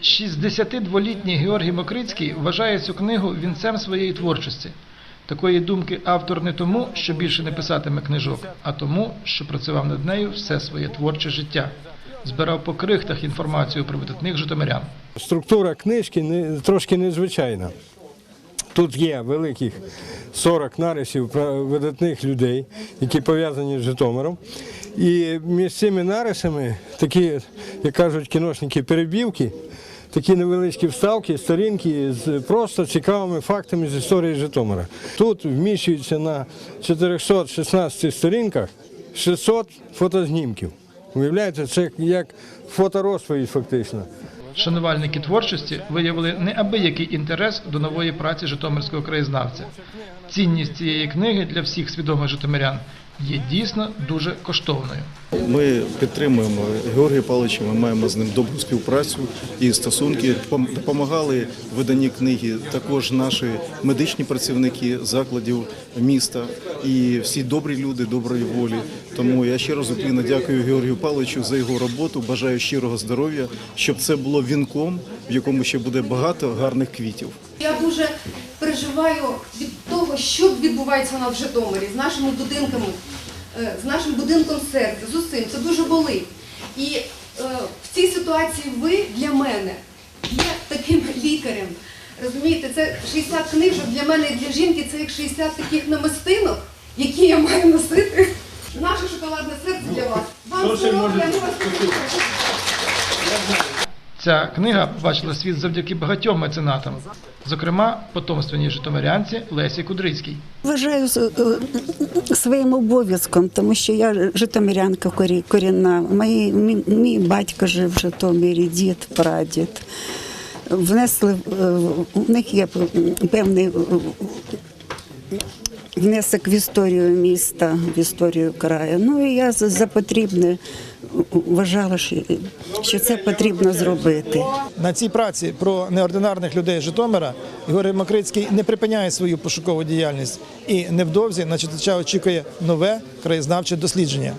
62-літній Георгій Мокрицький вважає цю книгу вінцем своєї творчості. Такої думки автор не тому, що більше не писатиме книжок, а тому, що працював над нею все своє творче життя. Збирав по крихтах інформацію про видатних житомирян. Структура книжки не, трошки незвичайна. Тут є великих 40 нарисів видатних людей, які пов'язані з Житомиром. І між цими нарисами такі, як кажуть кіношники, перебівки, такі невеличкі вставки, сторінки з просто цікавими фактами з історії Житомира. Тут вміщується на 416 сторінках 600 фотознімків. Уявляєте, це як фоторозповідь фактично. Шанувальники творчості виявили неабиякий інтерес до нової праці житомирського краєзнавця. Цінність цієї книги для всіх свідомих житомирян є дійсно дуже коштовною. Ми підтримуємо Георгія Павловича, ми маємо з ним добру співпрацю і стосунки. Пом- Допомагали в виданні книги також наші медичні працівники закладів міста і всі добрі люди доброї волі. Тому я ще раз уклінно дякую Георгію Павловичу за його роботу. Бажаю щирого здоров'я, щоб це було вінком, в якому ще буде багато гарних квітів. Я дуже переживаю від того, що відбувається у нас в Житомирі з нашими будинками, з нашим будинком серця, з усім. Це дуже болить. І е, в цій ситуації ви для мене є таким лікарем. Розумієте, це 60 книжок для мене і для жінки це як 60 таких намистинок, які я маю носити. Наше шоколадне серце для вас. Вам здоров'я, ми вас. Ця книга побачила світ завдяки багатьом меценатам, зокрема потомственній житомирянці Лесі Кудрицькій. Вважаю е, е, своїм обов'язком, тому що я житомирянка корінна. Мої, мій, мій батько жив в Житомирі, дід, прадід. Внесли е, у них є певний е, внесок в історію міста, в історію краю. Ну і я за потрібне вважала, що, це потрібно зробити. На цій праці про неординарних людей Житомира Георгій Макрицький не припиняє свою пошукову діяльність і невдовзі на читача очікує нове краєзнавче дослідження.